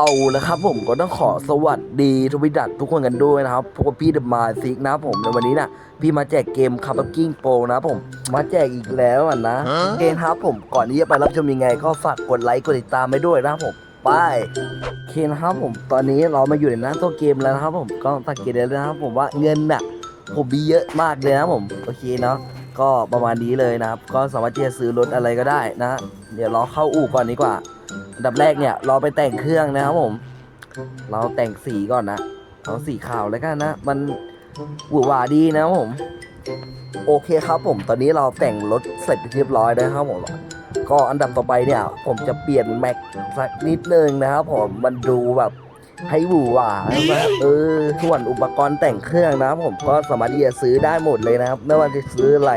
เอาละครับผมก็ต้องขอสวัสดีทุกวิดัตทุกคนกันด้วยนะครับพวกบพี่เดอะมาซิกนะครับผมในวันนี้นะพี่มาแจกเกมคับกิ้งโปนะครับผมมาแจกอีกแล้วอะนะเกมครับผมก่อนที่จะไปรับชมยังไง ก็ฝากกดไลค์กดติดตามไปด้วยนะครับผมไปโอเคนะครับผมตอนนี้เรามาอยู่ในหน้าตัวเกมแล้วนะครับผมก็สังเกตได้เลยนะครับผมว่าเงินน่ะผมมีเยอะมากเลยนะครับผมโอเคเนาะก็ประมาณนี้เลยนะครับ ก็สามารถที่จะซื้อรถอะไรก็ได้นะ เดี๋ยวเราเข้าอู่ก่อนดีกว่า อันดับแรกเนี่ยเราไปแต่งเครื่องนะครับผม เราแต่งสีก่อนนะเอาสีขาวแล้วกันนะ มันหวือหวาดีนะครับผม โอเคครับผม ตอนนี้เราแต่งรถเสร็จเรียบร้อยแล้วครับผม ก็อันดับต่อไปเนี่ย ผมจะเปลี่ยนแม็กสักนิดนึงนะครับผม มันดูแบบให้หวือหวานะเออส่วนอุปกรณ์แต่งเครื่องนะครับผมก็สามารถที่จะซื้อได้หมดเลยนะครับไม่ว่าจะซื้ออะไร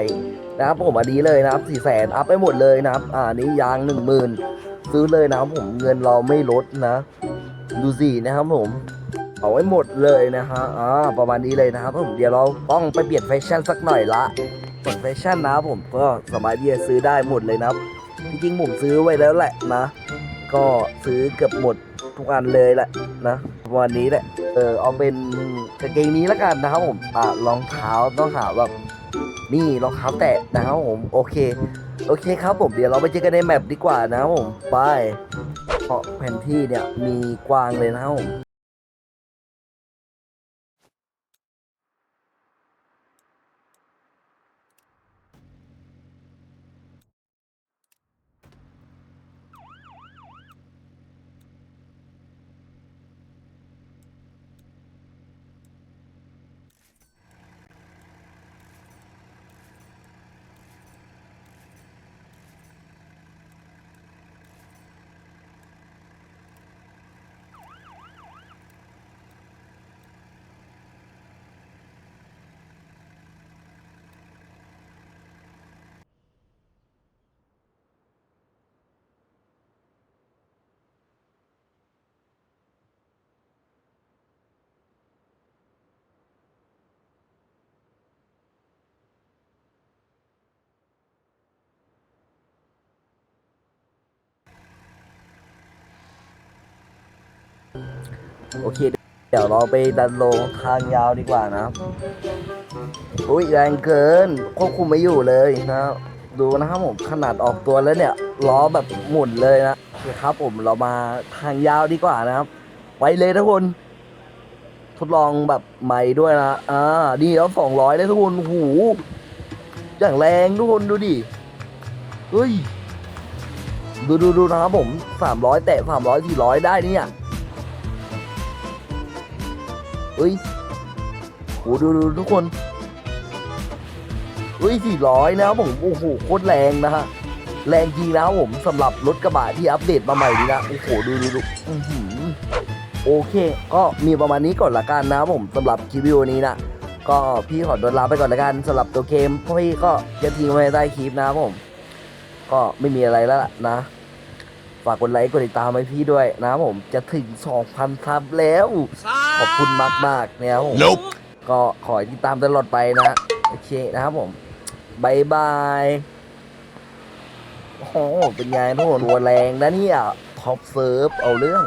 นะครับผมอันนี้เลยนะครับสี่แสนอัพไปหมดเลยนะครับ อ่านี้ยางหนึ่งหมื่น ซื้อเลยนะครับผมเงินเราไม่ลดนะ ดูสินะครับผม เอาไว้หมดเลยนะฮะอ่าประมาณนี้เลยนะครับผมเดี๋ยวเราต้องไปเปลี่ยนแฟชั่นสักหน่อยละเปลี่ยนแฟชั่นนะผมก็สามารถที่จะซื้อได้หมดเลยนะครับจริงๆผมซื้อไว้แล้วแหละนะ ก็ซื้อเกือบหมดทุกอันเลยแหละนะประมาณนี้แหละเออเอาเป็นกางเกงนี้แล้วกันนะครับผมอ่ารองเท้าต้องหาแบบนี่รองเท้าแตะนะครับผมโอเค โอเคครับผมเดี๋ยวเราไปเจอกันในแมปดีกว่านะครับผมไปเพราะแผนที่เนี่ยมีกวางเลยนะครับผม โอเค เดี๋ยวเราไปดันลงทางยาวดีกว่านะอุ้ยแรงเกินควบคุมไม่อยู่เลยนะดูนะครับผมขนาดออกตัวแล้วเนี่ยล้อแบบหมุนเลยนะโอเคครับผมเรามาทางยาวดีกว่านะครับ ไปเลยทุกคนทดลองแบบใหม่ด้วยนะ อ่านี่แล้วสองร้อยเลยทุกคนโอ้โหอย่างแรงทุกคนดูดิ เฮ้ย ดูดูดูนะครับผมสามร้อยแตะสามร้อยสี่ร้อยได้เนี่ย เฮ้ยโหดูดูทุกคนเฮ้ยสี่ร้อยนะครับผมโอ้โหโคตรแรงนะฮะแรงจริงนะครับผมสำหรับรถกระบะที่อัปเดตมาใหม่ดีนะโอ้โหดูดูดูอื้อหือโอเค ก็มีประมาณนี้ก่อนละกันนะครับผมสำหรับคลิปวิดีโอนี้นะก็พี่ขอตัวลาไปก่อนละกันสำหรับตัวเกมพี่ก็จะทิ้งไว้ใต้คลิปนะครับผม ก็ไม่มีอะไรแล้วนะฝากกดไลค์กดติดตามให้พี่ด้วยนะครับผมจะถึง 2,000ซับแล้ว ขอบคุณมากมากๆนะครับผม Nope ก็ขอให้ติดตามตลอดไปนะ โอเคนะครับผมบายบายโอ้โหเป็นไงทุกคนตัวแรงนะเนี่ยท็อปเซิร์ฟเอาเรื่อง